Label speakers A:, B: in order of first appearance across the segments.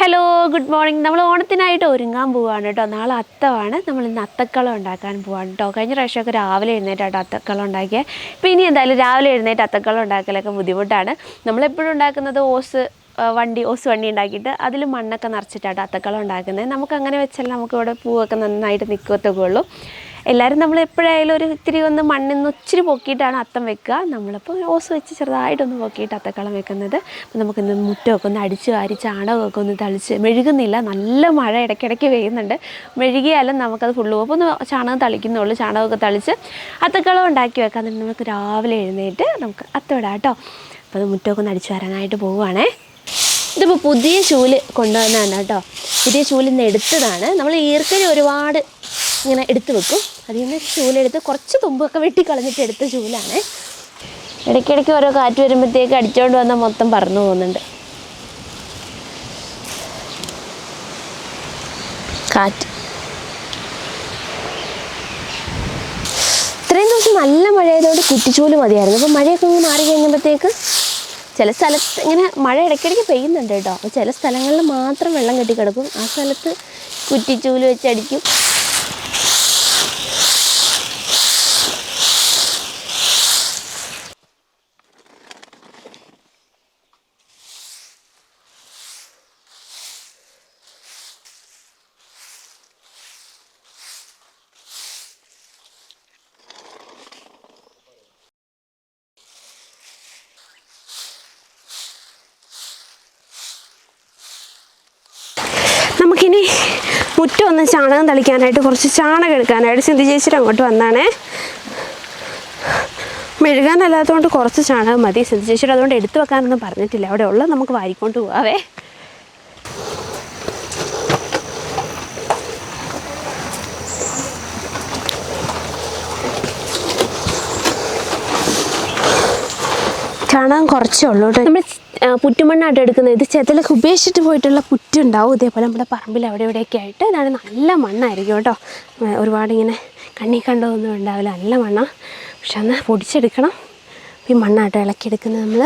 A: Hello good morning നമ്മൾ ഓണത്തിനായിട്ട് ഒരുങ്ങാൻ പോവാണ് കേട്ടോ. നാളെ അത്തമാണ് നമ്മൾ ഇന്ന് അത്തക്കളം ഉണ്ടാക്കാൻ പോവാണ് കേട്ടോ. കഴിഞ്ഞ പ്രാവശ്യമൊക്കെ രാവിലെ എഴുന്നേറ്റാട്ടോ അത്തക്കളം ഉണ്ടാക്കിയത് ഇപ്പോൾ ഇനി എന്തായാലും രാവിലെ എഴുന്നേറ്റ് അത്തക്കളം ഉണ്ടാക്കലൊക്കെ ബുദ്ധിമുട്ടാണ്. നമ്മളെപ്പോഴും ഉണ്ടാക്കുന്നത് ഓസ് വണ്ടി ഓസ് വണ്ടി ഉണ്ടാക്കിയിട്ട് അതിൽ മണ്ണൊക്കെ നിറച്ചിട്ടാട്ടോ അത്തക്കളം ഉണ്ടാക്കുന്നത്. നമുക്ക് അങ്ങനെ വെച്ചാൽ നമുക്കിവിടെ പൂവൊക്കെ നന്നായിട്ട് നിൽക്കത്തൊക്കെ ഉള്ളൂ. എല്ലാവരും നമ്മൾ എപ്പോഴായാലും ഒരു ഇത്തിരി ഒന്ന് മണ്ണിൽ നിന്ന് ഒത്തിരി പൊക്കിയിട്ടാണ് അത്തം വെക്കുക. നമ്മളിപ്പോൾ ഓസ് വെച്ച് ചെറുതായിട്ടൊന്ന് പൊക്കിയിട്ട് അത്തക്കളം വെക്കുന്നത്. അപ്പോൾ നമുക്കിന്ന് മുറ്റമൊക്കെ ഒന്ന് അടിച്ച് വാരി ചാണകമൊക്കെ ഒന്ന് തളിച്ച് മെഴുകുന്നില്ല. നല്ല മഴ ഇടയ്ക്കിടയ്ക്ക് പെയ്യുന്നുണ്ട്. മെഴുകിയാലും നമുക്കത് ഫുള്ള് പോകും. ഒന്ന് ചാണകം തളിക്കുന്നുള്ളൂ. ചാണകമൊക്കെ തളിച്ച് അത്തക്കളം ഉണ്ടാക്കി വെക്കാൻ നമുക്ക് രാവിലെ എഴുന്നേറ്റ് നമുക്ക് അത്തമിടാം കേട്ടോ. അപ്പോൾ അത് മുറ്റമൊക്കെ ഒന്ന് അടിച്ച് വരാനായിട്ട് പോവുകയാണേ. ഇതിപ്പോൾ പുതിയ ചൂൽ കൊണ്ടുവന്നാണ് കേട്ടോ. പുതിയ ചൂലിന്ന് എടുത്തതാണ്. നമ്മൾ ഈർക്കലി ഒരുപാട് ഇങ്ങനെ എടുത്ത് വെക്കും. അതിൽ നിന്ന് ചൂലെടുത്ത് കുറച്ച് തുമ്പൊക്കെ വെട്ടി കളഞ്ഞിട്ട് എടുത്ത ചൂലാണ്. ഇടയ്ക്കിടയ്ക്ക് ഓരോ കാറ്റ് വരുമ്പോഴത്തേക്ക് അടിച്ചുകൊണ്ട് വന്നാൽ മൊത്തം പറന്നു പോകുന്നുണ്ട്. കാറ്റ്. ഇത്രയും ദിവസം നല്ല മഴയായതുകൊണ്ട് കുറ്റിച്ചൂൽ മതിയായിരുന്നു. അപ്പോൾ മഴയൊക്കെ ഇങ്ങനെ മാറി കഴിഞ്ഞപ്പോഴത്തേക്ക് ചില സ്ഥലത്ത് ഇങ്ങനെ മഴ ഇടയ്ക്കിടയ്ക്ക് പെയ്യുന്നുണ്ട് കേട്ടോ. അപ്പോൾ ചില സ്ഥലങ്ങളിൽ മാത്രം വെള്ളം കെട്ടിക്കിടക്കും. ആ സ്ഥലത്ത് കുറ്റിച്ചൂൽ വെച്ചടിക്കും നമുക്കിനി മുറ്റം ഒന്ന് ചാണകം തളിക്കാനായിട്ട് കുറച്ച് ചാണകം എടുക്കാനായിട്ട് സിന്ധു ചേച്ചിയുടെ അങ്ങോട്ട് വന്നാണേ. മെഴുകാനല്ലാത്തതുകൊണ്ട് കുറച്ച് ചാണകം മതി. സിന്ധു ചേച്ചിയുടെ അതുകൊണ്ട് എടുത്തു വെക്കാനൊന്നും പറഞ്ഞിട്ടില്ല. അവിടെ ഉള്ളത് നമുക്ക് വാരിക്കൊണ്ട് പോവാവേ. ചാണകം കുറച്ചേ ഉള്ളൂ നമ്മൾ പുറ്റുമണ്ണായിട്ട് എടുക്കുന്നത്. ഇത് ചെതലൊക്കെ ഉപേക്ഷിച്ചിട്ട് പോയിട്ടുള്ള പുറ്റുണ്ടാവും. ഇതേപോലെ നമ്മുടെ പറമ്പിൽ അവിടെ ഇവിടെയൊക്കെ ആയിട്ട്. ഇതാണ് നല്ല മണ്ണായിരിക്കും കേട്ടോ. ഒരുപാട് ഇങ്ങനെ കണ്ണി കണ്ടതൊന്നും ഉണ്ടാവില്ല. നല്ല മണ്ണാണ് പക്ഷെ അന്ന് പൊടിച്ചെടുക്കണം. ഈ മണ്ണായിട്ട് ഇളക്കിയെടുക്കുന്നത് നമ്മൾ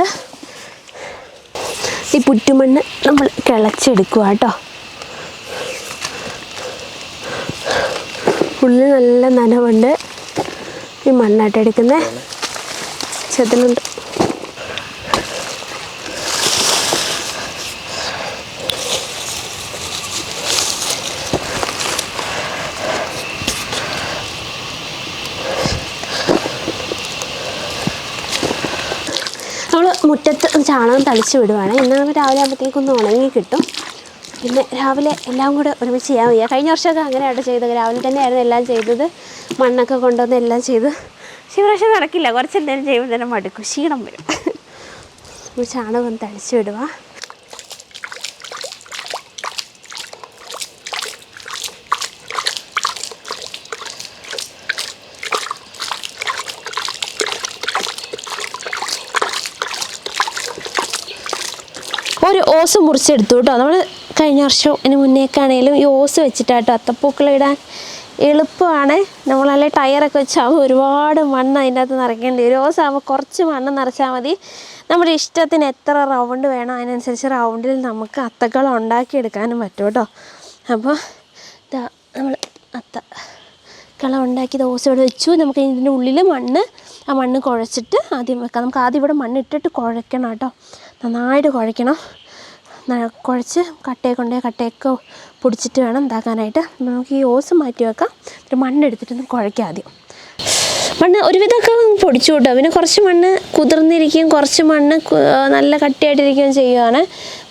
A: ഈ പുറ്റുമണ്ണ് നമ്മൾ കിളച്ചെടുക്കുക കേട്ടോ. ഉള്ളിൽ നല്ല നനവുണ്ട്. ഈ മണ്ണായിട്ട് എടുക്കുന്നത്. ചെതലുണ്ട് നമ്മൾ മുറ്റത്ത് ചാണകം തളിച്ച് വിടുവാണ്. എന്നാൽ രാവിലെ ആകുമ്പോഴത്തേക്കൊന്ന് ഉണങ്ങി കിട്ടും. പിന്നെ രാവിലെ എല്ലാം കൂടെ ഒരുമിച്ച് ചെയ്യാൻ വയ്യ. കഴിഞ്ഞ വർഷമൊക്കെ അങ്ങനെയാണ് ചെയ്തത്. രാവിലെ തന്നെയായിരുന്നു എല്ലാം ചെയ്തത്. മണ്ണൊക്കെ കൊണ്ടുവന്ന് എല്ലാം ചെയ്ത്. പക്ഷേ പ്രാവശ്യം നടക്കില്ല. കുറച്ച് എന്തെങ്കിലും ചെയ്യുമ്പോൾ തന്നെ മടുക്കും. ക്ഷീണം വരും. ചാണകം തളിച്ച് വിടുക ഓസ് മുറിച്ചെടുത്തു കേട്ടോ. നമ്മൾ കഴിഞ്ഞ വർഷം ഇതിന് മുന്നേക്കാണേലും ഈ ഓസ് വെച്ചിട്ടാട്ടോ അത്തപ്പൂക്കൾ ഇടാൻ എളുപ്പമാണ്. നമ്മൾ നല്ല ടയറൊക്കെ വെച്ചാകുമ്പോൾ ഒരുപാട് മണ്ണ് അതിന്റെ അകത്ത് നിറയ്ക്കേണ്ടി വരും. ഓസ് ആകുമ്പോൾ കുറച്ച് മണ്ണ് നിറച്ചാൽ മതി. നമ്മുടെ ഇഷ്ടത്തിന് എത്ര റൗണ്ട് വേണം അതിനനുസരിച്ച് റൗണ്ടിൽ നമുക്ക് അത്തക്കളം ഉണ്ടാക്കിയെടുക്കാനും പറ്റും കേട്ടോ. അപ്പോൾ ഇതാ നമ്മൾ അത്ത കളം ഉണ്ടാക്കി ദോശ ഇവിടെ വെച്ചു. നമുക്ക് ഇതിന്റെ ഉള്ളിൽ മണ്ണ് ആ മണ്ണ് കുഴച്ചിട്ട് ആദ്യം വെക്കാം. നമുക്ക് ആദ്യം ഇവിടെ മണ്ണ് ഇട്ടിട്ട് കുഴയ്ക്കണം കേട്ടോ. നന്നായിട്ട് കുഴയ്ക്കണം. ന- കുഴച്ച് കട്ടയൊക്കെ ഉണ്ടെങ്കിൽ കട്ടയൊക്കെ പൊടിച്ചിട്ട് വേണം ഉണ്ടാക്കാനായിട്ട് നമുക്ക് ഈ ഓസ് മാറ്റി വെക്കാം. ഒരു മണ്ണ് എടുത്തിട്ടൊന്ന് കുഴയ്ക്കാം ആദ്യം. മണ്ണ് ഒരുവിധമൊക്കെ പൊടിച്ചു കൂട്ടോ. പിന്നെ കുറച്ച് മണ്ണ് കുതിർന്നിരിക്കുകയും കുറച്ച് മണ്ണ് നല്ല കട്ടിയായിട്ടിരിക്കുകയും ചെയ്യുകയാണ്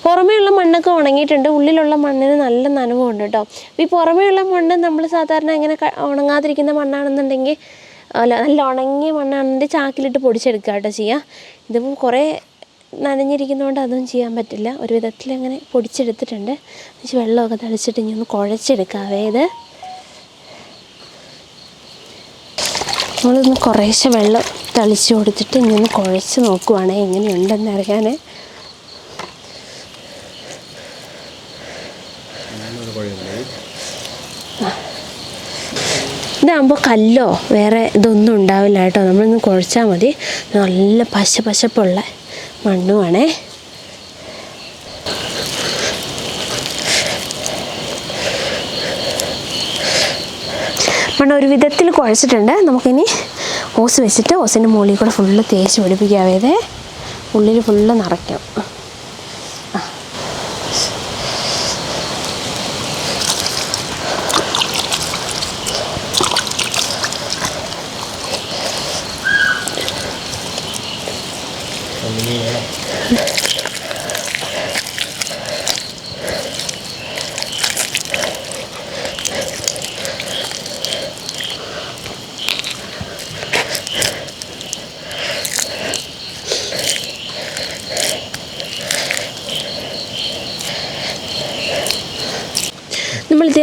A: പുറമേയുള്ള മണ്ണൊക്കെ ഉണങ്ങിയിട്ടുണ്ട്. ഉള്ളിലുള്ള മണ്ണിന് നല്ല നനവുണ്ട് കേട്ടോ. ഈ പുറമേയുള്ള മണ്ണ് നമ്മൾ സാധാരണ ഇങ്ങനെ ഉണങ്ങാതിരിക്കുന്ന മണ്ണാണെന്നുണ്ടെങ്കിൽ അല്ല നല്ല ഉണങ്ങിയ മണ്ണാണെന്നുണ്ടെങ്കിൽ ചാക്കിലിട്ട് പൊടിച്ചെടുക്കുക കേട്ടോ ചെയ്യുക. ഇതിപ്പോൾ കുറേ നനഞ്ഞിരിക്കുന്നതുകൊണ്ട് അതൊന്നും ചെയ്യാൻ പറ്റില്ല. ഒരു വിധത്തിൽ അങ്ങനെ പൊടിച്ചെടുത്തിട്ടുണ്ട്. പക്ഷേ വെള്ളമൊക്കെ തളിച്ചിട്ട് ഇനി ഒന്ന് കുഴച്ചെടുക്കാവേ ഇത് നമ്മളൊന്ന് കുറേശ്ശെ വെള്ളം തളിച്ച് കൊടുത്തിട്ട് ഇനി ഒന്ന് കുഴച്ച് നോക്കുവാണേ എങ്ങനെയുണ്ടെന്ന് അറിയാൻ ഇതാകുമ്പോൾ കല്ലോ വേറെ ഇതൊന്നും ഉണ്ടാവില്ല കേട്ടോ. നമ്മളൊന്ന് കുഴച്ചാൽ മതി. നല്ല പശ പശപ്പുള്ള മണ്ണുമാണേ മണ്ണ് ഒരു വിധത്തിൽ കുഴച്ചിട്ടുണ്ട്. നമുക്കിനി ഓസ് വെച്ചിട്ട് ഓസിന്റെ മുകളിൽ കൂടെ ഫുള്ള് തേച്ച് പിടിപ്പിക്കാവേതേ ഉള്ളിൽ ഫുള്ള് നിറയ്ക്കാം.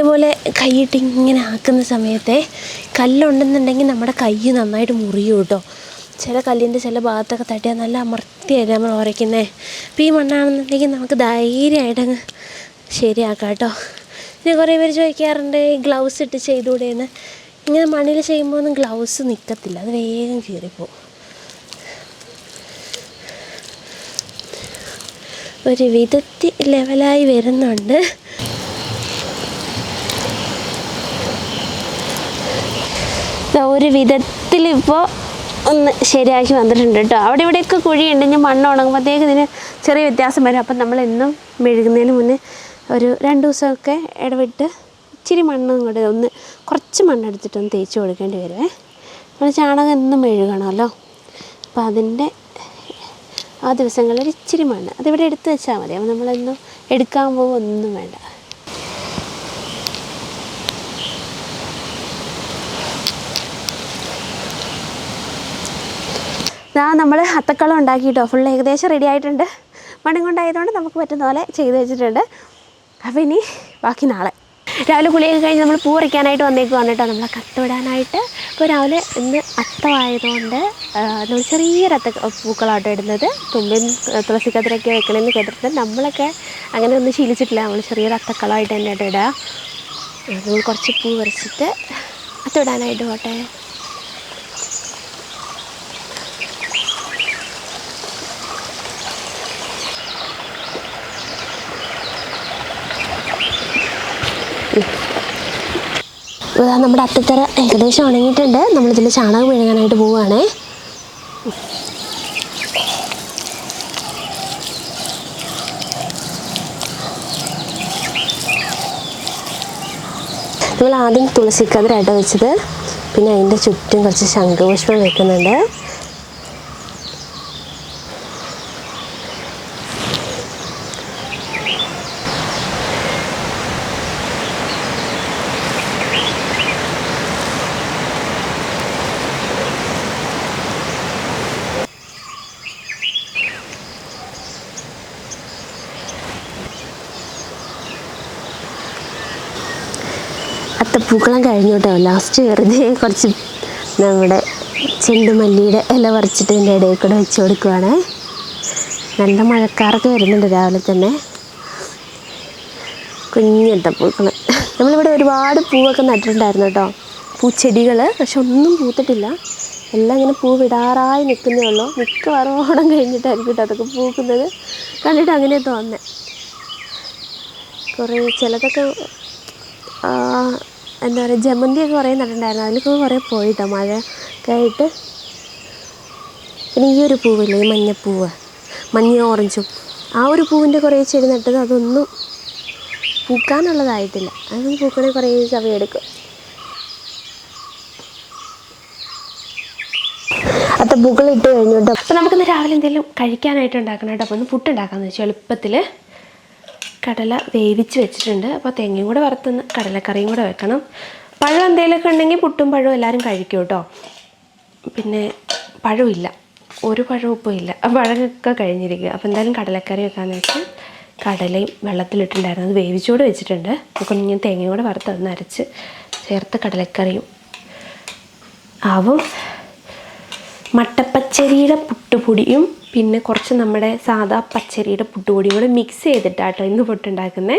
A: ഇതേപോലെ കൈയിട്ട് ഇങ്ങനെ ആക്കുന്ന സമയത്തെ കല്ലുണ്ടെന്നുണ്ടെങ്കിൽ നമ്മുടെ കൈ നന്നായിട്ട് മുറിയും കേട്ടോ. ചില കല്ലിന്റെ ചില ഭാഗത്തൊക്കെ തട്ടിയാൽ നല്ല അമർത്തിയായിട്ട് നമ്മൾ ഉരയ്ക്കുന്നത് അപ്പോൾ ഈ മണ്ണാണെന്നുണ്ടെങ്കിൽ നമുക്ക് ധൈര്യമായിട്ട് അങ്ങ് ശരിയാക്കാം കേട്ടോ. പിന്നെ കുറേ പേര് ചോദിക്കാറുണ്ട് ഗ്ലൗസ് ഇട്ട് ചെയ്തുകൂടെയെന്ന്? ഇങ്ങനെ മണ്ണിൽ ചെയ്യുമ്പോൾ ഒന്നും ഗ്ലൗസ് നിൽക്കത്തില്ല അത് വേഗം കീറിപ്പോവും. ഒരു വിധത്തിൽ ലെവലായി വരുന്നുണ്ട്. ഒരു വിധത്തിൽ ഇപ്പോൾ ഒന്ന് ശരിയാക്കി വന്നിട്ടുണ്ട് കേട്ടോ. അവിടെ ഇവിടെയൊക്കെ കുഴിയുണ്ട് ഇനി മണ്ണ് ഉണങ്ങുമ്പോഴത്തേക്ക് ഇതിന് ചെറിയ വ്യത്യാസം വരും. അപ്പം നമ്മൾ എന്നും മെഴുകുന്നതിന് മുന്നേ ഒരു രണ്ട് ദിവസമൊക്കെ ഇടവിട്ട് ഇച്ചിരി മണ്ണ് ഇങ്ങോട്ട് ഒന്ന് കുറച്ച് മണ്ണെടുത്തിട്ട് ഒന്ന് തേച്ച് കൊടുക്കേണ്ടി വരുമേ നമ്മൾ ചാണകം എന്നും മെഴുകണമല്ലോ. അപ്പോൾ അതിന്റെ ആ ദിവസങ്ങളിൽ ഇച്ചിരി മണ്ണ് അതിവിടെ എടുത്ത് വെച്ചാൽ മതി. അപ്പോൾ നമ്മളെന്നും എടുക്കാൻ പോകുമോ ഒന്നും വേണ്ട. ഇതാ നമ്മൾ അത്തക്കളം ഉണ്ടാക്കി കേട്ടോ ഫുൾ ഏകദേശം റെഡി ആയിട്ടുണ്ട്. മണ്ണും കൊണ്ടായതുകൊണ്ട് നമുക്ക് പറ്റുന്ന പോലെ ചെയ്ത് വെച്ചിട്ടുണ്ട്. അപ്പോൾ ഇനി ബാക്കി നാളെ. രാവിലെ കുളിയൊക്കെ കഴിഞ്ഞ് നമ്മൾ പൂ പറിക്കാനായിട്ട് വന്നേക്കുവാണ് കേട്ടോ. നമ്മളെ കത്തുവിടാനായിട്ട്. ഇപ്പോൾ രാവിലെ ഇന്ന് അത്തമായതുകൊണ്ട് നമ്മൾ ചെറിയൊരു അത്ത പൂക്കളാട്ടോ ഇടുന്നത്. തുമ്പിൻ തുളസിക്കതിരൊക്കെ വെക്കണമെന്ന് കേട്ടിട്ടുണ്ട്. നമ്മളൊക്കെ അങ്ങനെ ഒന്നും ശീലിച്ചിട്ടില്ല. നമ്മൾ ചെറിയൊരു അത്തക്കളമായിട്ട് തന്നെ ഇടുക നമ്മൾ കുറച്ച് പൂ പറിച്ചിട്ട് അത്തമിടാനായിട്ട് പോട്ടെ. ഇതാ നമ്മുടെ അത്തത്തറ ഏകദേശം ഉണങ്ങിയിട്ടുണ്ട്. നമ്മളിതിൽ ചാണകം മെഴുകാനായിട്ട് പോവുകയാണേ. നമ്മൾ ആദ്യം തുളസിക്കതിരായിട്ട് വെച്ചത്. പിന്നെ അതിന്റെ ചുറ്റും കുറച്ച് ശംഖുപുഷ്പം വെക്കുന്നുണ്ട്. അത്തപ്പൂക്കളം കഴിഞ്ഞോട്ടോ. ലാസ്റ്റ് വെറുതെ കുറച്ച് നമ്മുടെ ചെണ്ടുമല്ലിയുടെ ഇല പറിച്ചിട്ട് ഇതിന്റെ ഇടയിൽ കൂടെ വെച്ച് കൊടുക്കുവാണ്. നല്ല മഴക്കാറൊക്കെ വരുന്നുണ്ട് രാവിലെ തന്നെ. കുഞ്ഞത്തപ്പൂക്കൾ നമ്മളിവിടെ ഒരുപാട് പൂവൊക്കെ നട്ടിട്ടുണ്ടായിരുന്നു കേട്ടോ. പൂച്ചെടികൾ പക്ഷെ ഒന്നും പൂത്തിട്ടില്ല. എല്ലാം ഇങ്ങനെ പൂ വിടാറായി നിൽക്കുന്നേ ഉള്ളൂ. മിക്കവാറും ഓണം കഴിഞ്ഞിട്ടായിരിക്കും കേട്ടോ അതൊക്കെ പൂക്കുന്നത്. കണ്ടിട്ട് അങ്ങനെ തോന്നുന്നത് കുറേ ചിലതൊക്കെ എന്താ പറയുക ജമന്തിയൊക്കെ കുറേ നട്ടിട്ടുണ്ടായിരുന്നു. അതിലൊക്കെ കുറേ പോയിട്ടോ? മഴ ഒക്കെ ആയിട്ട്? പിന്നെ ഈ ഒരു പൂവില്ലേ ഈ മഞ്ഞപ്പൂവ് മഞ്ഞ ഓറഞ്ചും ആ ഒരു പൂവിന്റെ കുറേ ചെടി നട്ടത് അതൊന്നും പൂക്കാനുള്ളതായിട്ടില്ല. അതൊന്നും പൂക്കണേ കുറേ സമയമെടുക്കും അത്ത പൂക്കൾ ഇട്ട് കഴിഞ്ഞു കേട്ടോ അപ്പോൾ നമുക്കിന്ന് രാവിലെ എന്തെങ്കിലും കഴിക്കാനായിട്ട് ഉണ്ടാക്കണം കേട്ടോ അപ്പോൾ ഒന്ന് പുട്ട് ഉണ്ടാക്കാമെന്ന് വെച്ചാൽ എളുപ്പത്തിൽ കടല വേവിച്ച് വെച്ചിട്ടുണ്ട്. അപ്പോൾ തേങ്ങയും കൂടെ വറുത്തുനിന്ന് കടലക്കറിയും കൂടെ വെക്കണം. പഴം എന്തെങ്കിലുമൊക്കെ ഉണ്ടെങ്കിൽ പുട്ടും പഴവും എല്ലാവരും കഴിക്കും കേട്ടോ. പിന്നെ പഴമില്ല ഒരു പഴവും ഇപ്പോൾ ഇല്ല. പഴമൊക്കെ കഴിഞ്ഞിരിക്കുക. അപ്പോൾ എന്തായാലും കടലക്കറി വെക്കാമെന്ന് വെച്ചാൽ കടലയും വെള്ളത്തിലിട്ടുണ്ടായിരുന്നു അത് വേവിച്ചുകൂടെ വെച്ചിട്ടുണ്ട്. അപ്പോൾ ഞാൻ തേങ്ങയും കൂടെ വറുത്തൊന്ന് അരച്ച് ചേർത്ത് കടലക്കറിയും. ആവും. മട്ടപ്പച്ചരിയുടെ പുട്ടുപൊടിയും പിന്നെ കുറച്ച് നമ്മുടെ സാധാ പച്ചരിയുടെ പുട്ടുപൊടിയും കൂടെ മിക്സ് ചെയ്തിട്ടാട്ടോ ഇന്ന് പുട്ടുണ്ടാക്കുന്നത്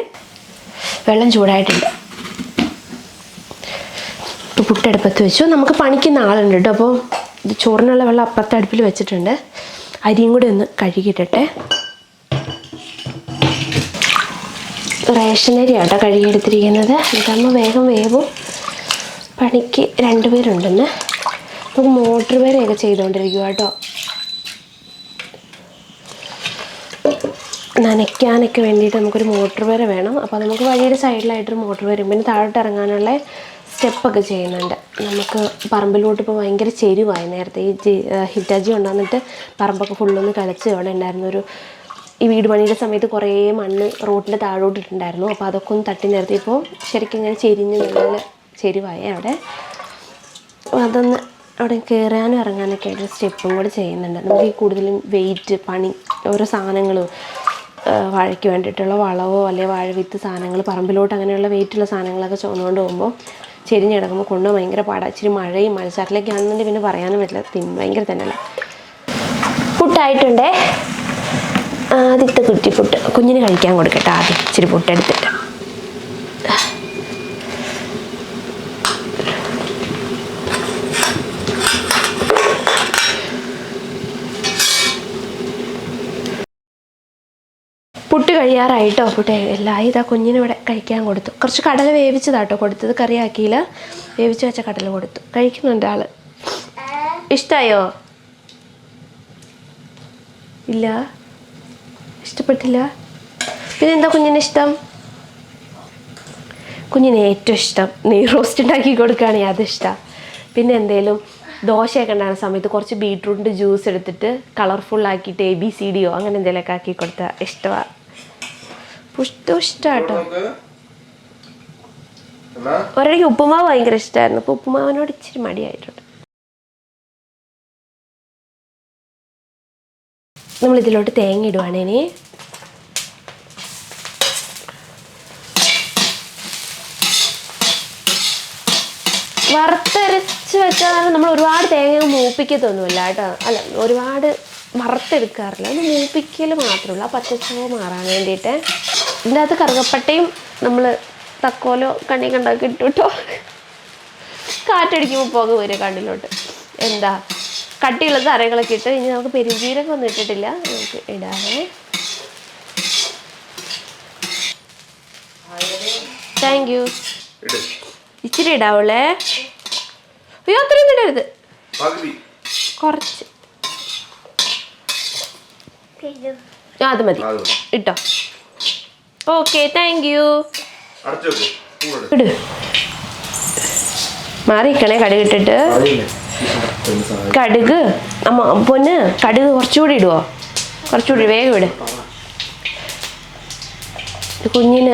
A: വെള്ളം ചൂടായിട്ടുണ്ട്. ഇപ്പോൾ പുട്ടടുപ്പത്ത് വെച്ചു. നമുക്ക് പണിക്കുന്ന ആളുണ്ട് കേട്ടോ. അപ്പോൾ ചോറിനുള്ള വെള്ളം അപ്പുറത്തെ അടുപ്പിൽ വെച്ചിട്ടുണ്ട്. അരിയും കൂടി ഒന്ന് കഴുകിയിട്ടെ റേഷൻ അരി ആട്ടോ കഴുകിയെടുത്തിരിക്കുന്നത്. അതാകുമ്പോൾ വേഗം വേവും. പണിക്ക് രണ്ടുപേരുണ്ടെന്ന്. നമുക്ക് മോട്ടർ വരെയൊക്കെ ചെയ്തുകൊണ്ടിരിക്കുക കേട്ടോ നനയ്ക്കാനൊക്കെ വേണ്ടിയിട്ട് നമുക്കൊരു മോട്ടർ വര വേണം. അപ്പോൾ നമുക്ക് വഴിയുടെ സൈഡിലായിട്ടൊരു മോട്ടർ വരും. പിന്നെ താഴോട്ട് ഇറങ്ങാനുള്ള സ്റ്റെപ്പൊക്കെ ചെയ്യുന്നുണ്ട്. നമുക്ക് പറമ്പിലോട്ട് ഇപ്പോൾ ഭയങ്കര ചെരുവായി. നേരത്തെ ഈ ജി- ഹിറ്റാജി ഉണ്ടാകുന്നിട്ട് പറമ്പൊക്കെ ഫുള്ളൊന്ന് കളിച്ച് അവിടെ ഉണ്ടായിരുന്ന ഒരു ഈ വീട് പണിയുടെ സമയത്ത് കുറേ മണ്ണ് റോഡിന്റെ താഴോട്ട് ഇട്ടിട്ടുണ്ടായിരുന്നു അപ്പോൾ അതൊക്കെ ഒന്ന് തട്ടി നിർത്തിയപ്പോൾ ശരിക്കും ഇങ്ങനെ ചെരിഞ്ഞ് നല്ല ചെരുവായി അവിടെ. അതൊന്ന് അവിടെ കയറാനും ഇറങ്ങാനൊക്കെ ആയിട്ട് സ്റ്റെപ്പും കൂടെ ചെയ്യുന്നുണ്ട്. നമുക്ക് ഈ കൂടുതലും വെയിറ്റ് പണി ഓരോ സാധനങ്ങളും വാഴയ്ക്ക് വേണ്ടിയിട്ടുള്ള വളവോ അല്ലെങ്കിൽ വാഴ വിത്ത് സാധനങ്ങൾ പറമ്പിലോട്ട് അങ്ങനെയുള്ള വെയിറ്റുള്ള സാധനങ്ങളൊക്കെ ചുമന്നുകൊണ്ട് പോകുമ്പോൾ ചെരിഞ്ഞ് കിടക്കുമ്പോൾ കൊണ്ടുപോകാൻ ഭയങ്കര പാടാ. ഇച്ചിരി മഴയും ആണെന്നുണ്ടെങ്കിൽ പിന്നെ പറയാനും പറ്റില്ല. തിന് ഭയങ്കര തന്നെയല്ല. പുട്ടായിട്ടുണ്ടേ ആദ്യത്തെ കുറ്റി പുട്ട് കുഞ്ഞിന് കഴിക്കാൻ കൊടുക്കട്ടെ. ആദ്യം ഇച്ചിരി പുട്ടെടുത്തിട്ട് പുട്ട് കഴിയാറായിട്ടോ? പുട്ട് എല്ലാം ഇതാ കുഞ്ഞിന് ഇവിടെ കഴിക്കാൻ കൊടുത്തു. കുറച്ച് കടല വേവിച്ചതാട്ടോ കൊടുത്തത്. കറിയാക്കിയില്ല. വേവിച്ച് വെച്ച കടല കൊടുത്തു. കഴിക്കുന്നുണ്ട് ആൾ. ഇഷ്ടായോ? ഇല്ല. ഇഷ്ടപ്പെട്ടില്ല. പിന്നെ എന്താ കുഞ്ഞിന് ഇഷ്ടം? കുഞ്ഞിന് ഏറ്റവും ഇഷ്ടം നെയ് റോസ്റ്റ് ഉണ്ടാക്കി കൊടുക്കുകയാണെങ്കിൽ അതിഷ്ടം പിന്നെ എന്തേലും ദോശയൊക്കെ ഉണ്ടാകുന്ന സമയത്ത് കുറച്ച് ബീട്രൂട്ടിന്റെ ജ്യൂസ് എടുത്തിട്ട് കളർഫുള്ളാക്കിയിട്ട് എ ബി സി ഡിയോ അങ്ങനെ എന്തെങ്കിലുമൊക്കെ ആക്കി കൊടുത്താൽ ഇഷ്ടമാണ്
B: നമുക്ക് എന്നാ?
A: ഉപ്പുമാവ് ഭയങ്കര ഇഷ്ടമായിരുന്നു അപ്പോൾ ഉപ്പുമാവിനോട് ഇച്ചിരി മടിയായിട്ടുണ്ട്. നമ്മൾ ഇതിലോട്ട് തേങ്ങ ഇടുവാണ് ഇനി. വറുത്തരച്ച് വെച്ചാൽ നമ്മൾ ഒരുപാട് തേങ്ങ മൂപ്പിക്കത്തൊന്നുമില്ല കേട്ടോ. അല്ല ഒരുപാട് വറുത്തെടുക്കാറില്ല. അത് മൂപ്പിക്കൽ മാത്രമേ ഉള്ളൂ. ആ പച്ചച്ചവ് മാറാൻ വേണ്ടിയിട്ട്. ഇതിന്റെ അകത്ത് കറുകപ്പട്ടയും നമ്മൾ തക്കോലോ കണ്ണി കണ്ടൊക്കെ ഇട്ടു കേട്ടോ കാറ്റടിക്കുമ്പോൾ പോകെ വരും കണ്ണിലോട്ട്. എന്താ? കട്ടിയുള്ള തറകളൊക്കെ ഇട്ട് ഇനി നമുക്ക് പെരുംജീരകം ഒന്നും ഇട്ടിട്ടില്ല. നമുക്ക് ഇടാമേ താങ്ക് യു ഇച്ചിരി ഇടാവുള്ളേ. അയ്യോ അത്രയും ഇടരുത്. കുറച്ച്. ആ, അത് മതി. ഇട്ടോ. ഓക്കെ താങ്ക് യു ഇട്. മാറിയിക്കണേ കടുക് ഇട്ടിട്ട്. കടുക്? അമ്മ പൊന്ന് കടുക് കുറച്ചുകൂടി ഇടുവോ? കുറച്ചുകൂടി വേഗം ഇട്. കുഞ്ഞിന്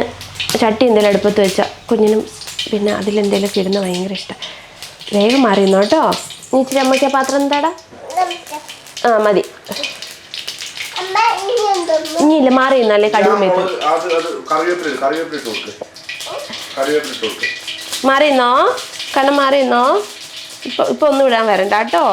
A: ചട്ടി എന്തെങ്കിലും അടുപ്പത്ത് വെച്ചാൽ കുഞ്ഞിനും പിന്നെ അതിലെന്തെങ്കിലുമൊക്കെ ഇടുന്ന ഭയങ്കര ഇഷ്ടം. വേഗം മാറിയിരുന്നു കേട്ടോ? നീ ഇച്ചിരി അമ്മയ്ക്ക് ആ പാത്രം എന്താടാ ആ മതി. ഇനിയില്ല മാറിയെന്നല്ലേ കടുക് മേത്ത്? മാറിയെന്നോ കണ്ണം മാറിയെന്നോ ഇപ്പൊ ഇപ്പൊ ഒന്നും ഇടാൻ വരണ്ട കേട്ടോ.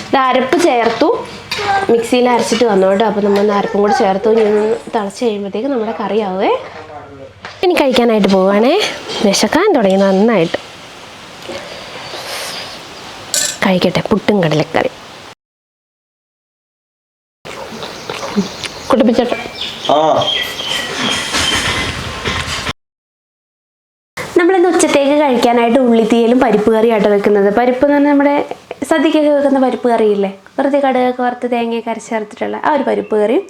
A: ഇത് അരപ്പ് ചേർത്തു. മിക്സിയിൽ അരച്ചിട്ട് വന്നോട്ടോ അപ്പോൾ നമ്മൾ അരപ്പും കൂടി ചേർത്ത് ഇനി തിളച്ച് കഴിയുമ്പോഴത്തേക്ക് നമ്മുടെ കറിയാവേ ഇനി കഴിക്കാനായിട്ട് പോവാണേ. വിശക്കാൻ തുടങ്ങി നന്നായിട്ട്. കഴിക്കട്ടെ പുട്ടും കടലക്കറി.
B: കുടിപ്പിച്ചോട്ടെ.
A: നമ്മളിന്ന് ഉച്ചത്തേക്ക് കഴിക്കാനായിട്ട് ഉള്ളിത്തീയലും പരിപ്പ് കറിയായിട്ട് വെക്കുന്നത്. പരിപ്പ് എന്ന് പറഞ്ഞാൽ നമ്മുടെ സദ്യക്കൊക്കെ വെക്കുന്ന പരിപ്പ് കറിയില്ലേ? വെറുതെ കടുകൊക്കെ വറുത്ത് തേങ്ങയൊക്കെ അരച്ച് ചേർത്തിട്ടുള്ള ആ ഒരു പരിപ്പ് കറിയും.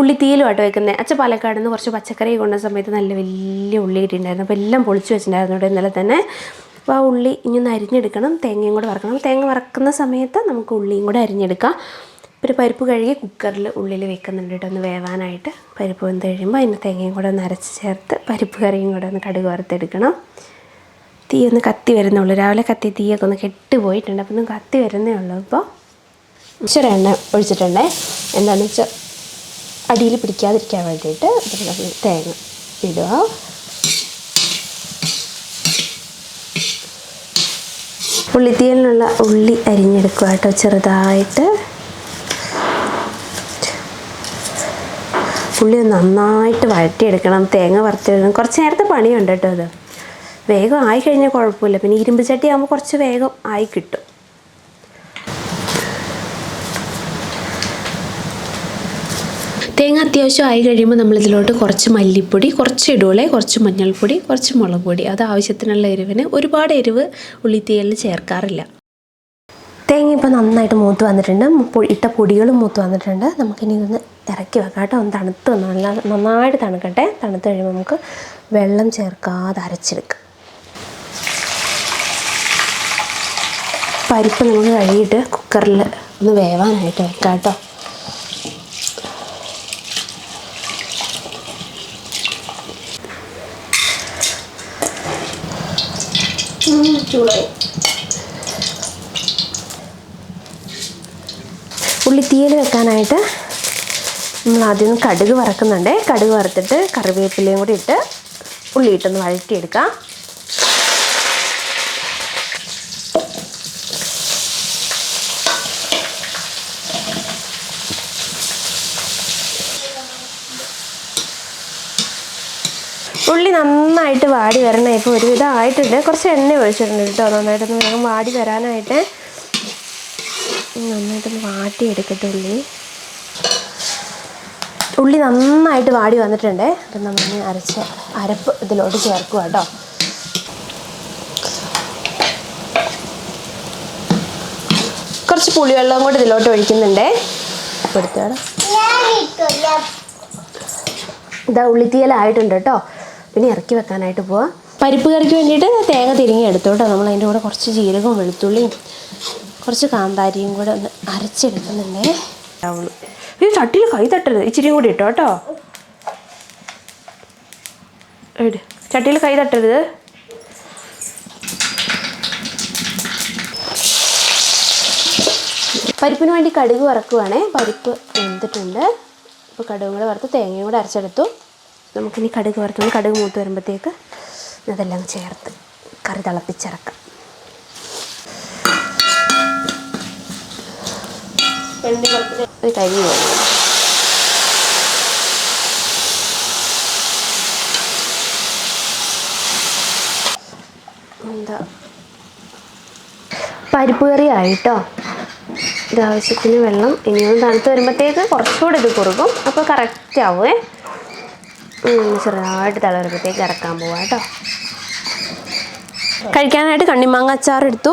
A: ഉള്ളിത്തീയലുമായിട്ട് വെക്കുന്നത് അച്ഛൻ പാലക്കാട് നിന്ന് കുറച്ച് പച്ചക്കറി കൊണ്ട സമയത്ത് നല്ല വലിയ ഉള്ളി കിട്ടിയിട്ടുണ്ടായിരുന്നു. അപ്പോൾ എല്ലാം പൊളിച്ച് വെച്ചിട്ടുണ്ടായിരുന്നു ഇവിടെ ഇന്നലെ തന്നെ. അപ്പോൾ ആ ഉള്ളി ഇനി ഒന്ന് അരിഞ്ഞെടുക്കണം. തേങ്ങയും കൂടെ വറക്കണം. തേങ്ങ വറക്കുന്ന സമയത്ത് നമുക്ക് ഉള്ളിയും കൂടെ അരിഞ്ഞെടുക്കാം. ഒരു പരിപ്പ് കഴുകി കുക്കറിൽ ഉള്ളിൽ വെക്കുന്നുണ്ട് കേട്ടോ. ഒന്ന് വേവാനായിട്ട്. പരിപ്പ് വെന്ത് കഴിയുമ്പോൾ അതിന്റെ തേങ്ങയും കൂടെ ഒന്ന് അരച്ച് ചേർത്ത് പരിപ്പ് കറിയും കൂടെ ഒന്ന് കടുക് വറുത്തെടുക്കണം. തീ ഒന്ന് കത്തി വരുന്നുള്ളൂ. രാവിലെ കത്തി തീയൊക്കെ ഒന്ന് കെട്ടുപോയിട്ടുണ്ട് അപ്പം ഒന്ന് കത്തി വരുന്നേ ഉള്ളൂ ഇപ്പോൾ ഇച്ചിരി എണ്ണ ഒഴിച്ചിട്ടുണ്ടേ. എന്താണെന്ന് വെച്ചാൽ അടിയിൽ പിടിക്കാതിരിക്കാൻ വേണ്ടിയിട്ട് തേങ്ങ ഇടുക. ഉള്ളിത്തീയലിനുള്ള ഉള്ളി അരിഞ്ഞെടുക്കുക കേട്ടോ ചെറുതായിട്ട്. ഉള്ളി നന്നായിട്ട് വഴറ്റിയെടുക്കണം. തേങ്ങ വറുത്തെടുക്കണം കുറച്ച് നേരത്തെ പണിയുണ്ട് കേട്ടോ അത്. വേഗം ആയി കഴിഞ്ഞാൽ കുഴപ്പമില്ല. പിന്നെ ഇരുമ്പ് ചട്ടി ആകുമ്പോൾ കുറച്ച് വേഗം ആയി കിട്ടും. തേങ്ങ അത്യാവശ്യം ആയി കഴിയുമ്പോൾ നമ്മൾ ഇതിലോട്ട് കുറച്ച് മല്ലിപ്പൊടി കുറച്ച് ഇടുവളെ കുറച്ച് മഞ്ഞൾപ്പൊടി കുറച്ച് മുളക് പൊടി അത് ആവശ്യത്തിനുള്ള എരിവിന് ഒരുപാട് എരിവ് ഉള്ളിത്തീയലിൽ ചേർക്കാറില്ല. തേങ്ങ ഇപ്പോൾ നന്നായിട്ട് മൂത്ത് വന്നിട്ടുണ്ട്. ഇട്ട പൊടികളും മൂത്ത് വന്നിട്ടുണ്ട്. നമുക്കിനി ഇതൊന്ന് ഇറക്കി വെക്കാം കേട്ടോ ഒന്ന് തണുത്ത് നല്ല നന്നായിട്ട് തണുക്കട്ടെ. തണുത്ത് കഴിയുമ്പോൾ നമുക്ക് വെള്ളം ചേർക്കാതെ അരച്ചെടുക്കാം. പരിപ്പ് നമുക്ക് കഴുകിയിട്ട് കുക്കറിൽ ഒന്ന് വേവാനായിട്ട് വെക്കാം കേട്ടോ. ഉള്ളിത്തീയൽ ഉള്ളി തീയൽ വെക്കാനായിട്ട് നമ്മൾ ആദ്യം കടുക് വറക്കുന്നുണ്ട്. കടുക് വറുത്തിട്ട് കറിവേപ്പിലയും കൂടി ഇട്ട് ഉള്ളി ഇട്ടൊന്ന് വഴറ്റിയെടുക്കാം. ഉള്ളി നന്നായിട്ട് വാടി വരണം. ഇപ്പോൾ ഒരുവിധം ആയിട്ടുണ്ട് കുറച്ച് എണ്ണ ഒഴിച്ചിട്ടുണ്ട് കേട്ടോ. നന്നായിട്ടൊന്ന് വേഗം വാടി വരാനായിട്ട്. നന്നായിട്ടൊന്ന് വാട്ടിയെടുക്കട്ടെ ഉള്ളി. ഉള്ളി നന്നായിട്ട് വാടി വന്നിട്ടുണ്ട്. അപ്പം നമ്മൾ അരച്ച അരപ്പ് ഇതിലോട്ട് ചേർക്കുക കേട്ടോ. കുറച്ച് പുളിവെള്ളം കൂടി ഇതിലോട്ട് ഒഴിക്കുന്നുണ്ട്. ഇതാ ഉള്ളിത്തീയലായിട്ടുണ്ട് കേട്ടോ. പിന്നെ ഇറക്കി വെക്കാനായിട്ട് പോവാം. പരിപ്പ് കറിക്ക് വേണ്ടിയിട്ട് തേങ്ങ തിരിങ്ങി എടുത്തു കേട്ടോ. നമ്മൾ അതിന്റെ കൂടെ കുറച്ച് ജീരകവും വെളുത്തുള്ളിയും കുറച്ച് കാന്താരിയും കൂടെ ഒന്ന് അരച്ചെടുക്കുന്നുണ്ടേ. ഈ ചട്ടിയിൽ കൈ തട്ടരുത്. ഇച്ചിരിയും കൂടി ഇട്ടോ കേട്ടോ. എട് ചട്ടിയിൽ കൈ തട്ടരുത്. പരിപ്പിന് വേണ്ടി കടുക് വറക്കുവാണേ. പരിപ്പ് വെന്തിട്ടുണ്ട്. ഇപ്പോൾ കടുകും കൂടെ വറുത്ത് തേങ്ങയും കൂടെ അരച്ചെടുത്തു. നമുക്കിനി കടുക് വറുത്തു കടുക് മൂത്ത് വരുമ്പോഴത്തേക്ക് അതെല്ലാം ചേർത്ത് കറി തിളപ്പിച്ചിറക്കാം. ഒരു എന്താ? പരിപ്പ് കറി ആയിട്ടോ? ഇതാവശ്യത്തിന് വെള്ളം. ഇനിയൊന്ന് തണുത്ത് വരുമ്പോഴത്തേക്ക് കുറച്ചുകൂടെ ഇത് കുറുകും. അപ്പോൾ കറക്റ്റ് ആവുമേ ചെറുതായിട്ട് തല വരുമ്പോഴത്തേക്ക് ഇറക്കാൻ പോവാം കേട്ടോ. കഴിക്കാനായിട്ട് കണ്ണിമാങ്ങ അച്ചാർ എടുത്തു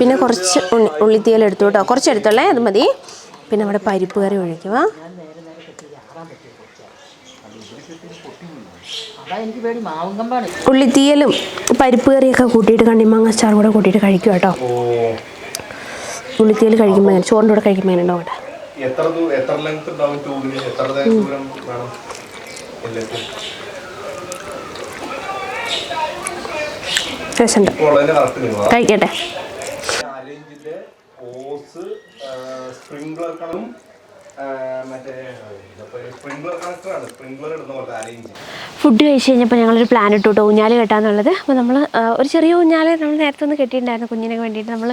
A: പിന്നെ കുറച്ച് ഉള്ളി ഉള്ളിത്തീയൽ എടുത്തു കേട്ടോ. കുറച്ച് എടുത്തോളേ അത് മതി. പിന്നെ നമ്മുടെ പരിപ്പ് കറി ഒഴിക്കുക. ഉള്ളിത്തീയലും പരിപ്പ് കറിയൊക്കെ കൂട്ടിയിട്ട് കണ്ണിമാങ്ങ അച്ചാറും കൂടെ കൂട്ടിയിട്ട് കഴിക്കുക കേട്ടോ. ഉള്ളിത്തീയൽ കഴിക്കുമ്പോൾ ചോറിന്റെ കൂടെ കഴിക്കുമ്പോൾ
B: എത്ര ഉണ്ടാവും കേട്ടോ
A: രസമുണ്ട്. കഴിക്കട്ടെ.
B: സ്പ്രിംഗ്ലർ കണക്കും
A: ഫുഡ് കഴിച്ച് കഴിഞ്ഞപ്പോൾ ഞങ്ങളൊരു പ്ലാൻ ഇട്ടു കേട്ടോ ഊഞ്ഞാൽ കെട്ടാന്നുള്ളത്. അപ്പോൾ നമ്മൾ ഒരു ചെറിയ ഊഞ്ഞാൽ നമ്മൾ നേരത്തെ ഒന്ന് കെട്ടിയിട്ടുണ്ടായിരുന്നു കുഞ്ഞിനെ വേണ്ടിയിട്ട്. നമ്മൾ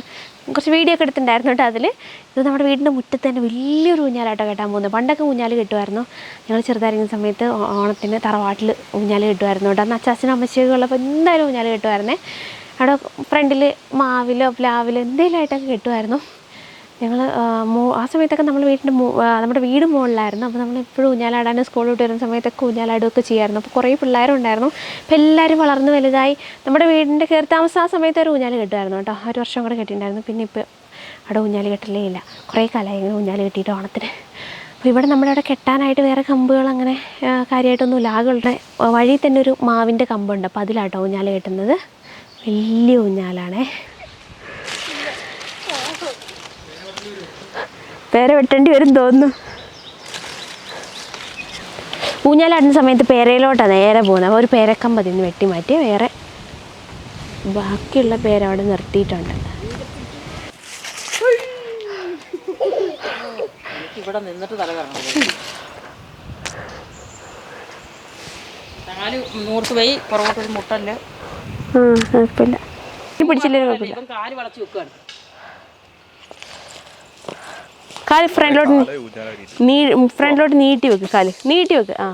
A: കുറച്ച് വീഡിയോ ഒക്കെ എടുത്തിട്ടുണ്ടായിരുന്നു കേട്ടോ അതിൽ ഇത് നമ്മുടെ വീടിന്റെ മുറ്റത്ത് തന്നെ വലിയൊരു ഊഞ്ഞാലാട്ടോ കെട്ടാൻ പോകുന്നത്. പണ്ടൊക്കെ ഊഞ്ഞാൽ കെട്ടുമായിരുന്നു. ഞങ്ങൾ ചെറുതായിരിക്കുന്ന സമയത്ത് ഓണത്തിന് തറവാട്ടിൽ ഊഞ്ഞാൽ കെട്ടുമായിരുന്നു കേട്ടോ അന്ന് അച്ചാച്ചനും അമ്മച്ചിയൊക്കെ ഉള്ളപ്പോൾ എന്തായാലും ഊഞ്ഞാൽ കെട്ടുമായിരുന്നേ. അവിടെ ഫ്രണ്ടിൽ മാവിലോ പ്ലാവിലോ എന്തെങ്കിലും ആയിട്ടൊക്കെ കെട്ടുമായിരുന്നു. ഞങ്ങൾ ആ സമയത്തൊക്കെ നമ്മൾ വീട്ടിന്റെ നമ്മുടെ വീട് മുകളിലായിരുന്നു അപ്പോൾ നമ്മൾ എപ്പോഴും ഊഞ്ഞാലാടാനും സ്കൂളിൽ വിട്ട് വരുന്ന സമയത്തൊക്കെ ഊഞ്ഞാലാടുകയൊക്കെ ചെയ്യായിരുന്നു. അപ്പോൾ കുറേ പിള്ളേരുണ്ടായിരുന്നു. അപ്പോൾ എല്ലാവരും വളർന്ന് വലുതായി. നമ്മുടെ വീടിന്റെ കയറി താമസം ആ സമയത്ത് ഒരു ഊഞ്ഞാൽ കെട്ടുമായിരുന്നു കേട്ടോ. ഒരു വർഷം കൂടെ കെട്ടിയിട്ടുണ്ടായിരുന്നു. പിന്നെ ഇപ്പോൾ അവിടെ ഊഞ്ഞാൽ കെട്ടലേ ഇല്ല. കുറേ കാലമായി ഊഞ്ഞാൽ കെട്ടിയിട്ട് ഓണത്തിന്. അപ്പോൾ ഇവിടെ നമ്മുടെ അവിടെ കെട്ടാനായിട്ട് വേറെ കമ്പുകൾ അങ്ങനെ കാര്യമായിട്ടൊന്നും കാര്യമായിട്ടൊന്നുമില്ല ആകളുടെ വഴി തന്നെ ഒരു മാവിന്റെ കമ്പുണ്ട്. അപ്പോൾ അതിലാട്ടോ ഊഞ്ഞാൽ കെട്ടുന്നത്. വലിയ ഊഞ്ഞാലാണേ. പേര വെട്ടേണ്ടി വരും തോന്നുന്നു. ഊഞ്ഞാലാടുന്ന സമയത്ത് പേരയിലോട്ടാണ് നേരെ പോകുന്നത്. അപ്പോൾ ഒരു പേരക്കമ്പതി നിന്ന് വെട്ടി മാറ്റി വേറെ ബാക്കിയുള്ള പേര് അവിടെ നിർത്തിയിട്ടുണ്ട്.
C: ഇവിടെ നിന്നിട്ട് തല നാല് നൂറ് പോയി പുറകോട്ടൊരു മുട്ടല്ല.
A: കുഴപ്പമില്ല. ഈ പിടിച്ചില്ലെങ്കിൽ കുഴപ്പമില്ല.
C: കാൽ വളച്ച് വെക്കുകയാണ്
A: കാൽ ഫ്രണ്ടിലോട്ട് നീ ഫ്രണ്ടിലോട്ട് നീട്ടി വെക്ക് കാൽ. നീട്ടി വെക്ക് ആ.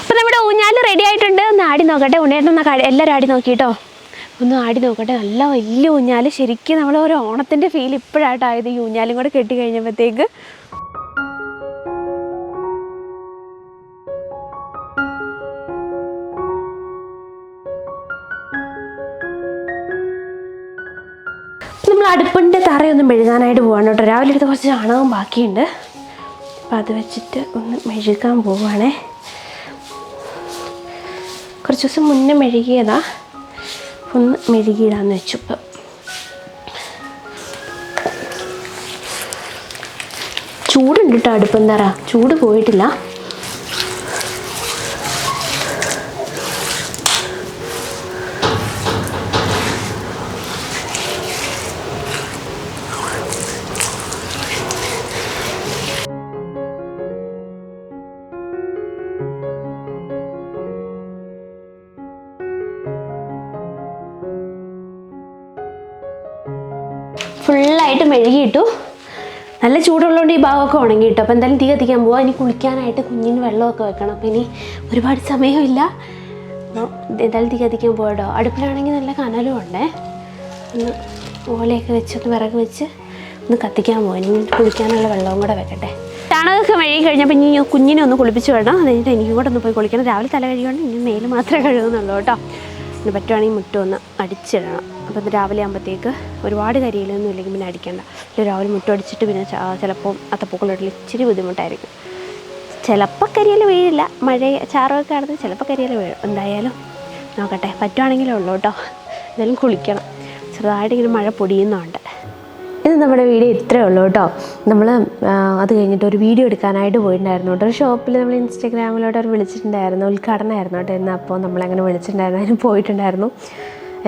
A: അപ്പം നമ്മുടെ ഊഞ്ഞാൽ റെഡി ആയിട്ടുണ്ട്. ഒന്ന് ആടി നോക്കട്ടെ. എല്ലാരും എല്ലാവരും ആടി നോക്കിട്ടോ. ഒന്ന് ആടി നോക്കട്ടെ. നല്ല വലിയ ഊഞ്ഞാൽ ശരിക്കും നമ്മൾ ഒരു ഓണത്തിന്റെ ഫീൽ ഇപ്പോഴായിട്ടായത് ഈ ഊഞ്ഞാലും കൂടെ കെട്ടി കഴിഞ്ഞപ്പോഴത്തേക്ക്. നമ്മൾ അടുപ്പിന്റെ തറയൊന്നും മെഴുകാനായിട്ട് പോവാണ് കേട്ടോ. രാവിലെ എടുത്ത് കുറച്ച് ചാണകം ബാക്കിയുണ്ട്. അപ്പോൾ അത് വെച്ചിട്ട് ഒന്ന് മെഴുകാൻ പോവുകയാണേ കുറച്ച് ദിവസം മുന്നേ മെഴുകിയതാ. ഒന്ന് മെഴുകിയിടാന്ന് വെച്ചു ഇപ്പം. ചൂടുണ്ട് കേട്ടോ അടുപ്പം തറ. ചൂട് പോയിട്ടില്ല. ഫുള്ളായിട്ട് മെഴുകിയിട്ടു. നല്ല ചൂടുള്ളതുകൊണ്ട് ഈ ഭാഗമൊക്കെ ഉണങ്ങിയിട്ടു. അപ്പോൾ എന്തായാലും തീ കത്തിക്കാൻ പോവാം. ഇനി കുളിക്കാനായിട്ട് കുഞ്ഞിന് വെള്ളമൊക്കെ വെക്കണം. അപ്പോൾ ഇനി ഒരുപാട് സമയമില്ല. എന്തായാലും തീ കത്തിക്കാൻ പോകട്ടോ അടുപ്പിലാണെങ്കിൽ നല്ല കനലും ഉണ്ടേ. ഒന്ന് ഓലയൊക്കെ വെച്ച് ഒന്ന് വിറക് വെച്ച് ഒന്ന് കത്തിക്കാൻ പോകാം ഇനി കുളിക്കാനുള്ള വെള്ളവും കൂടെ വെക്കട്ടെ. ചാണകമൊക്കെ മെഴുകി കഴിഞ്ഞപ്പോൾ ഇനി കുഞ്ഞിനെ ഒന്ന് കുളിപ്പിച്ച് വിടണം. അത് കഴിഞ്ഞിട്ട് എനിക്കും കൂടെ ഒന്ന് പോയി കുളിക്കണം. രാവിലെ തല കഴിയുകൊണ്ട് ഇനി മേൽ മാത്രമേ കഴുകുന്നുള്ളൂ കേട്ടോ. പിന്നെ പറ്റുവാണെങ്കിൽ ഒന്ന് അടിച്ചിടണം. അപ്പോൾ ഇത് രാവിലെ ആകുമ്പോഴത്തേക്ക് ഒരുപാട് കരിയിലൊന്നും ഇല്ലെങ്കിൽ പിന്നെ അടിക്കണ്ട. രാവിലെ മുട്ടടിച്ചിട്ട് പിന്നെ ചിലപ്പോൾ അത്തപ്പൂക്കളിടൽ ഇച്ചിരി ബുദ്ധിമുട്ടായിരിക്കും. ചിലപ്പോൾ കരിയിൽ വീഴില്ല. മഴ ചാറൊക്കെ ആണെങ്കിൽ ചിലപ്പോൾ കരിയിൽ വീഴും. എന്തായാലും നോക്കട്ടെ പറ്റുവാണെങ്കിലേ ഉള്ളൂ കേട്ടോ. എന്തായാലും കുളിക്കണം. ചെറുതായിട്ട് ഇങ്ങനെ മഴ പൊടിയുന്നുണ്ട്. ഇത് നമ്മുടെ വീഡിയോ ഇത്രയേ ഉള്ളൂ കേട്ടോ. നമ്മൾ അത് കഴിഞ്ഞിട്ട് ഒരു വീഡിയോ എടുക്കാനായിട്ട് പോയിട്ടുണ്ടായിരുന്നു കേട്ടോ. ഒരു ഷോപ്പിൽ നമ്മൾ ഇൻസ്റ്റാഗ്രാമിലോട്ട് അവർ വിളിച്ചിട്ടുണ്ടായിരുന്നു ഉദ്ഘാടനമായിരുന്നു കേട്ടോ ഇന്ന്. അപ്പോൾ നമ്മളങ്ങനെ വിളിച്ചിട്ടുണ്ടായിരുന്നു അതിന് പോയിട്ടുണ്ടായിരുന്നു.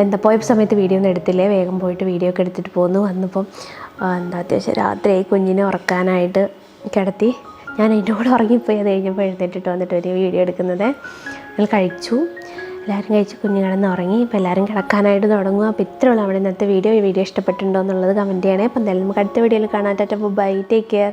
A: എന്താ പോയ സമയത്ത് വീഡിയോ ഒന്നും എടുത്തില്ലേ? വേഗം പോയിട്ട് വീഡിയോ ഒക്കെ എടുത്തിട്ട് പോന്നു. വന്നപ്പം എന്താ അത്യാവശ്യം രാത്രി കുഞ്ഞിനെ ഉറക്കാനായിട്ട് കിടത്തി. ഞാൻ അതിന്റെ കൂടെ ഉറങ്ങിപ്പോയി. അത് കഴിഞ്ഞപ്പോൾ എഴുന്നേറ്റിട്ട് വന്നിട്ട് ഒരു വീഡിയോ എടുക്കുന്നത്. ഞങ്ങൾ കഴിച്ചു. എല്ലാവരും കഴിച്ച് കുഞ്ഞു കിടന്ന് ഉറങ്ങി. ഇപ്പോൾ എല്ലാവരും കിടക്കാനായിട്ട് തുടങ്ങുക. അപ്പോൾ ഇത്രയുള്ള നമ്മുടെ ഇന്നത്തെ വീഡിയോ ഈ വീഡിയോ ഇഷ്ടപ്പെട്ടിട്ടുണ്ടോ എന്നുള്ളത് കമന്റ് ചെയ്യണേ. അപ്പോൾ എന്തായാലും നമുക്ക് അടുത്ത വീഡിയോയിൽ കാണാൻ ടാറ്റ ബൈ ടേക്ക് കെയർ